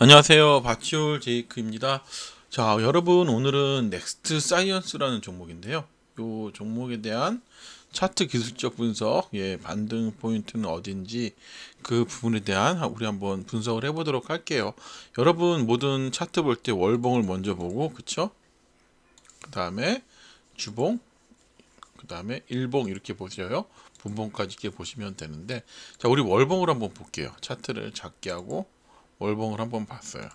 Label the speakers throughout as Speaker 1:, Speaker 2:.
Speaker 1: 안녕하세요. 바치올 제이크입니다. 자, 여러분 오늘은 넥스트 사이언스라는 종목인데요. 이 종목에 대한 차트 기술적 분석, 예, 반등 포인트는 어딘지 그 부분에 대한 우리 한번 분석을 해 보도록 할게요. 여러분 모든 차트 볼 때 월봉을 먼저 보고, 그쵸? 그 다음에 주봉, 그 다음에 일봉 이렇게 보셔요. 분봉까지 이렇게 보시면 되는데, 자, 우리 월봉을 한번 볼게요. 차트를 작게 하고 월봉을 한번 봤어요.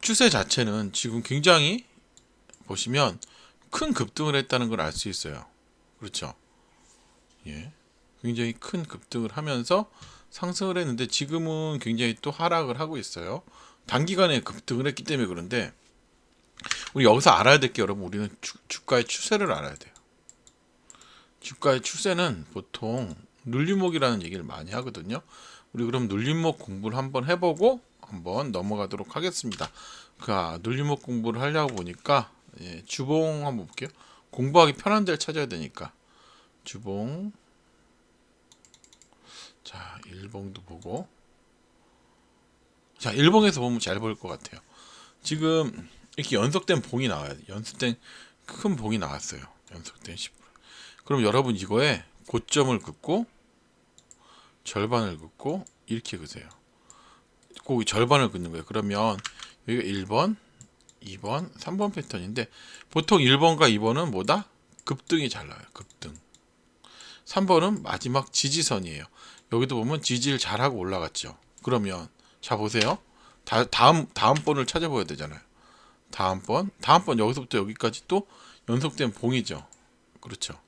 Speaker 1: 추세 자체는 지금 굉장히 보시면 큰 급등을 했다는 걸 알 수 있어요. 그렇죠? 예. 굉장히 큰 급등을 하면서 상승을 했는데 지금은 굉장히 또 하락을 하고 있어요. 단기간에 급등을 했기 때문에 그런데 우리 여기서 알아야 될 게 여러분 우리는 주, 주가의 추세를 알아야 돼요. 주가의 추세는 보통 눌림목이라는 얘기를 많이 하거든요. 우리 그럼 눌림목 공부를 한번 해보고 한번 넘어가도록 하겠습니다. 그 아, 눌림목 공부를 하려고 보니까 예, 주봉 한번 볼게요. 공부하기 편한 데를 찾아야 되니까 주봉 자 일봉도 보고 자 일봉에서 보면 잘 보일 것 같아요. 지금 이렇게 연속된 봉이 나와요. 연속된 큰 봉이 나왔어요. 연속된 10%. 그럼 여러분 이거에 고점을 긋고 절반을 긋고 이렇게 그세요. 꼭 절반을 긋는 거예요. 그러면 여기가 1번, 2번, 3번 패턴인데 보통 1번과 2번은 뭐다? 급등이 잘 나와요. 급등. 3번은 마지막 지지선이에요. 여기도 보면 지지를 잘하고 올라갔죠. 그러면 자 보세요. 다, 다음 다음 번을 찾아봐야 되잖아요. 다음 번, 다음 번 여기서부터 여기까지 또 연속된 봉이죠. 그렇죠.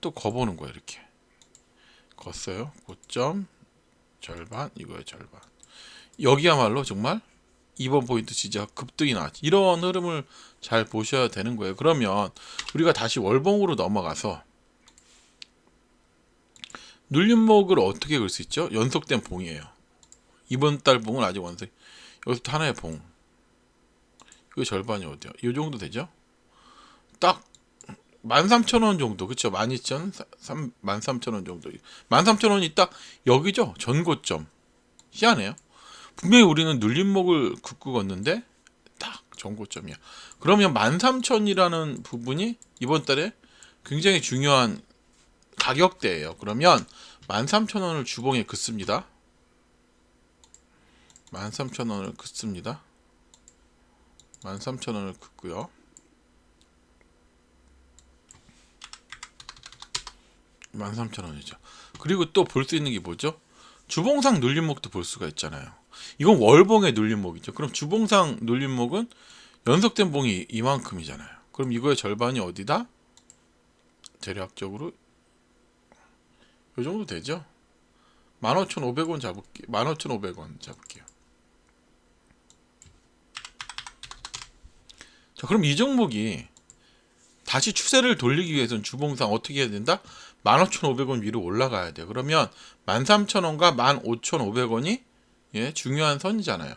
Speaker 1: 또 거보는 거예요. 이렇게. 걷어요. 고점 절반 이거의 절반. 여기야말로 정말 2번 포인트 지지가 급등이 나왔지. 이런 흐름을 잘 보셔야 되는 거예요. 그러면 우리가 다시 월봉으로 넘어가서 눌림목을 어떻게 그릴 수 있죠? 연속된 봉이에요. 이번 달 봉은 아직 완성. 여기서 하나의 봉. 이거 절반이 어디야? 이 정도 되죠? 딱 13,000원 정도. 그쵸? 12,000, 13,000원 정도. 13,000원이 딱 여기죠? 전고점. 희한해요. 분명히 우리는 눌림목을 긋고 걷는데 딱 전고점이야. 그러면 13,000이라는 부분이 이번 달에 굉장히 중요한 가격대예요. 그러면 13,000원을 주봉에 긋습니다. 13,000원을 긋습니다. 13,000원을 긋고요. 만삼천 원이죠. 그리고 또 볼 수 있는 게 뭐죠? 주봉상 눌림목도 볼 수가 있잖아요. 이건 월봉의 눌림목이죠. 그럼 주봉상 눌림목은 연속된 봉이 이만큼이잖아요. 그럼 이거의 절반이 어디다? 대략적으로 이 정도 되죠? 15,500원 잡을게요. 15,500원 잡을게요. 자, 그럼 이 종목이 다시 추세를 돌리기 위해서는 주봉상 어떻게 해야 된다? 15,500원 위로 올라가야 돼요. 그러면 13,000원과 15,500원이 예, 중요한 선이잖아요.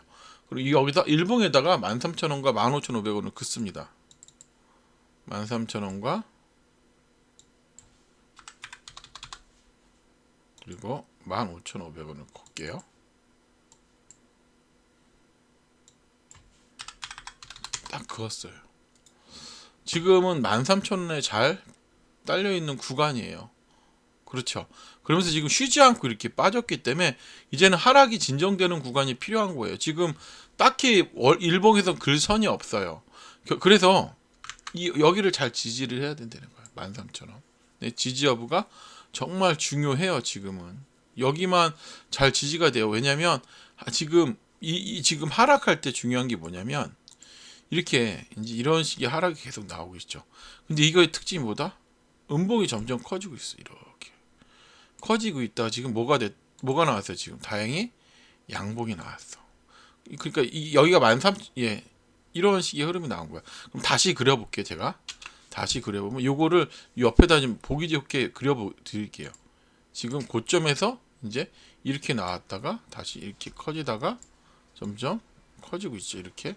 Speaker 1: 그리고 여기다 일봉에다가 13,000원과 15,500원을 긋습니다. 13,000원과 그리고 15,500원을 걷게요. 딱 그었어요. 지금은 13,000원에 잘 딸려 있는 구간이에요. 그렇죠. 그러면서 지금 쉬지 않고 이렇게 빠졌기 때문에 이제는 하락이 진정되는 구간이 필요한 거예요. 지금 딱히 일봉에서 글선이 없어요. 그래서 이, 여기를 잘 지지를 해야 된다는 거예요. 13,000원. 네, 지지 여부가 정말 중요해요. 지금은 여기만 잘 지지가 돼요. 왜냐하면 지금 이, 이 지금 하락할 때 중요한 게 뭐냐면 이렇게 이제 이런 식의 하락이 계속 나오고 있죠. 근데 이거의 특징이 뭐다? 음봉이 점점 커지고 있어. 이렇게 커지고 있다. 지금 뭐가 됐 뭐가 나왔어요? 지금 다행히 양봉이 나왔어. 그러니까 이, 여기가 만삼 예 이런 식의 흐름이 나온 거야. 그럼 다시 그려볼게요. 제가 다시 그려보면 요거를 옆에다 좀 보기 좋게 그려 드릴게요. 지금 고점에서 이제 이렇게 나왔다가 다시 이렇게 커지다가 점점 커지고 있죠. 이렇게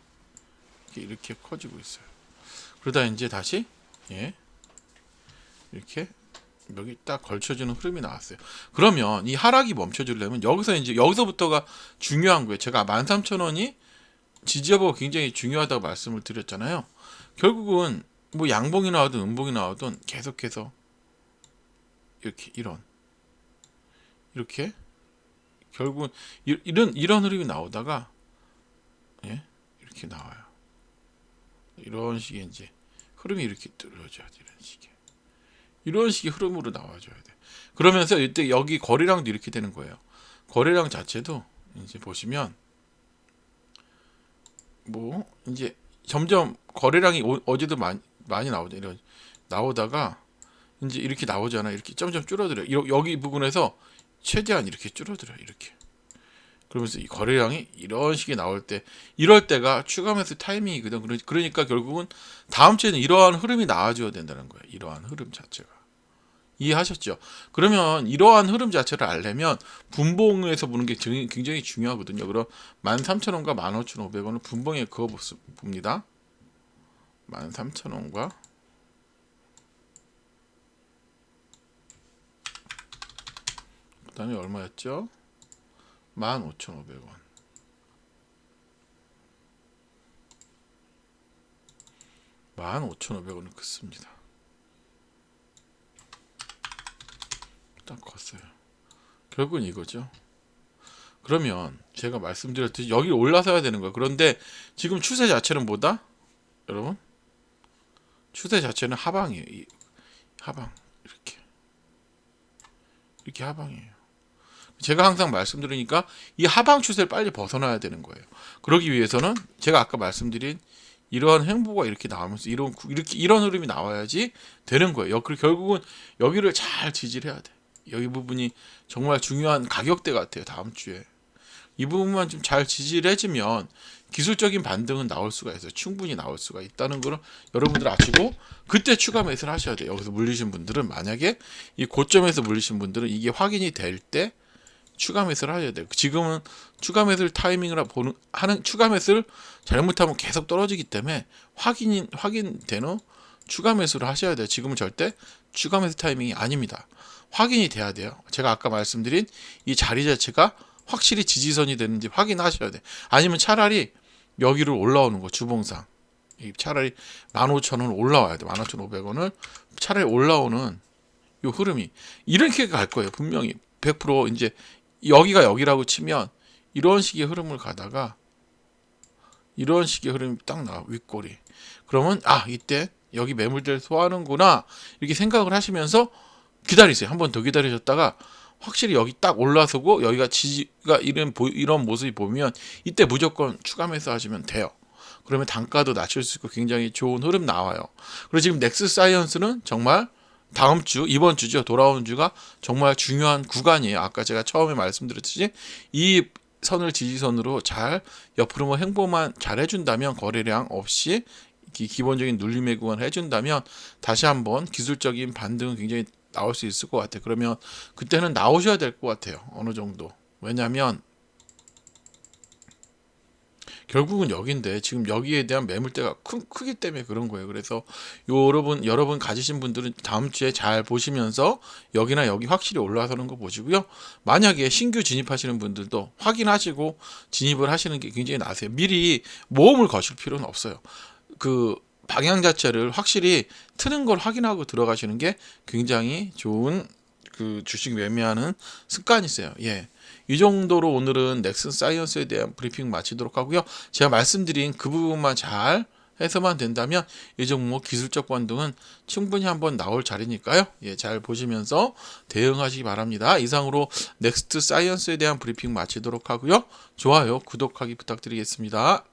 Speaker 1: 이렇게, 이렇게 커지고 있어요. 그러다 이제 다시 예 이렇게 여기 딱 걸쳐주는 흐름이 나왔어요. 그러면 이 하락이 멈춰주려면 여기서 이제 여기서부터가 중요한 거예요. 제가 13,000원이 지지여부가 굉장히 중요하다고 말씀을 드렸잖아요. 결국은 뭐 양봉이 나오든 음봉이 나오든 계속해서 이렇게 이런 이렇게 결국은 이- 이런 이런 흐름이 나오다가 예 이렇게 나와요. 이런 식의 이제 흐름이 이렇게 돼 이런 식의 이런 식의 흐름으로 나와줘야 돼. 그러면서 이때 여기 거래량도 이렇게 되는 거예요. 거래량 자체도 이제 보시면 뭐 이제 점점 거래량이 오- 어제도 많이 많이 나오죠. 이런 나오다가 이제 이렇게 나오잖아. 이렇게 점점 줄어들어요. 이러- 여기 부분에서 최대한 이렇게 줄어들어요. 이렇게. 그러면서 이 거래량이 이런 식이 나올 때 이럴 때가 추가 매수 타이밍이거든. 그러- 그러니까 결국은 다음 주에는 이러한 흐름이 나와줘야 된다는 거예요. 이러한 흐름 자체가. 이해하셨죠? 그러면 이러한 흐름 자체를 알려면 분봉에서 보는 게 굉장히- 중요하거든요. 그럼 13,000원과 15,500원을 분봉에 그어 보- 봅니다. 13,000원과 그다음에 얼마였죠? 15,500원. 만 오천 오백 원을 긋습니다. 딱 컸어요. 결국은 이거죠. 그러면 제가 말씀드렸듯이 여기 올라서야 되는 거예요. 그런데 지금 추세 자체는 뭐다? 여러분? 추세 자체는 하방이에요. 이 하방 이렇게 이렇게 하방이에요. 제가 항상 말씀드리니까 이 하방 추세를 빨리 벗어나야 되는 거예요. 그러기 위해서는 제가 아까 말씀드린 이러한 행보가 이렇게 나오면서 이런 구- 이렇게 이런 흐름이 나와야지 되는 거예요. 여- 그리고 결국은 여기를 잘 지지를 해야 돼. 여기 부분이 정말 중요한 가격대 같아요. 다음 주에 이 부분만 좀 잘 지지를 해주면 기술적인 반등은 나올 수가 있어요. 충분히 나올 수가 있다는 걸 여러분들 아시고 그때 추가 매수를 하셔야 돼요. 여기서 물리신 분들은 만약에 이 고점에서 물리신 분들은 이게 확인이 될 때 추가 매수를 하셔야 돼요. 지금은 추가 매수를 타이밍을 보는 하는 추가 매수를 잘못하면 계속 떨어지기 때문에 확인이 확인된 후 추가 매수를 하셔야 돼요. 지금은 절대 추가 매수 타이밍이 아닙니다. 확인이 돼야 돼요. 제가 아까 말씀드린 이 자리 자체가 확실히 지지선이 되는지 확인하셔야 돼. 아니면 차라리 여기를 올라오는 거 주봉상. 이 차라리 15,000원 올라와야 돼. 15,500원을 차라리 올라오는 요 흐름이 이렇게 갈 거예요. 분명히 100% 이제 여기가 여기라고 치면 이런 식의 흐름을 가다가 이런 식의 흐름이 딱 나와 윗골이. 그러면 아 이때 여기 매물들 소화하는구나 이렇게 생각을 하시면서 기다리세요. 한 번 더 기다리셨다가 확실히 여기 딱 올라서고 여기가 지지가 이런 보- 이런 모습이 보면 이때 무조건 추가 매수 하시면 돼요. 그러면 단가도 낮출 수 있고 굉장히 좋은 흐름 나와요. 그리고 지금 넥스 사이언스는 정말 다음 주 이번 주죠 돌아오는 주가 정말 중요한 구간이에요. 아까 제가 처음에 말씀드렸듯이 이 선을 지지선으로 잘 옆으로 뭐 행보만 잘 해준다면 거래량 없이 기, 기본적인 눌림의 구간 해준다면 다시 한번 기술적인 반등은 굉장히 나올 수 있을 것 같아요. 그러면 그때는 나오셔야 될 것 같아요. 어느 정도. 왜냐하면 결국은 여기인데 지금 여기에 대한 매물대가 크, 크기 때문에 그런 거예요. 그래서 요 여러분 여러분 가지신 분들은 다음 주에 잘 보시면서 여기나 여기 확실히 올라서는 거 보시고요. 만약에 신규 진입하시는 분들도 확인하시고 진입을 하시는 게 굉장히 나세요. 미리 모험을 거실 필요는 없어요. 그 방향 자체를 확실히 트는 걸 확인하고 들어가시는 게 굉장히 좋은 그 주식 매매하는 습관이 있어요. 예. 이 정도로 오늘은 넥슨 사이언스에 대한 브리핑 마치도록 하고요. 제가 말씀드린 그 부분만 잘 해서만 된다면 이 종목 기술적 반등은 충분히 한번 나올 자리니까요. 예, 잘 보시면서 대응하시기 바랍니다. 이상으로 넥스트 사이언스에 대한 브리핑 마치도록 하고요. 좋아요, 구독하기 부탁드리겠습니다.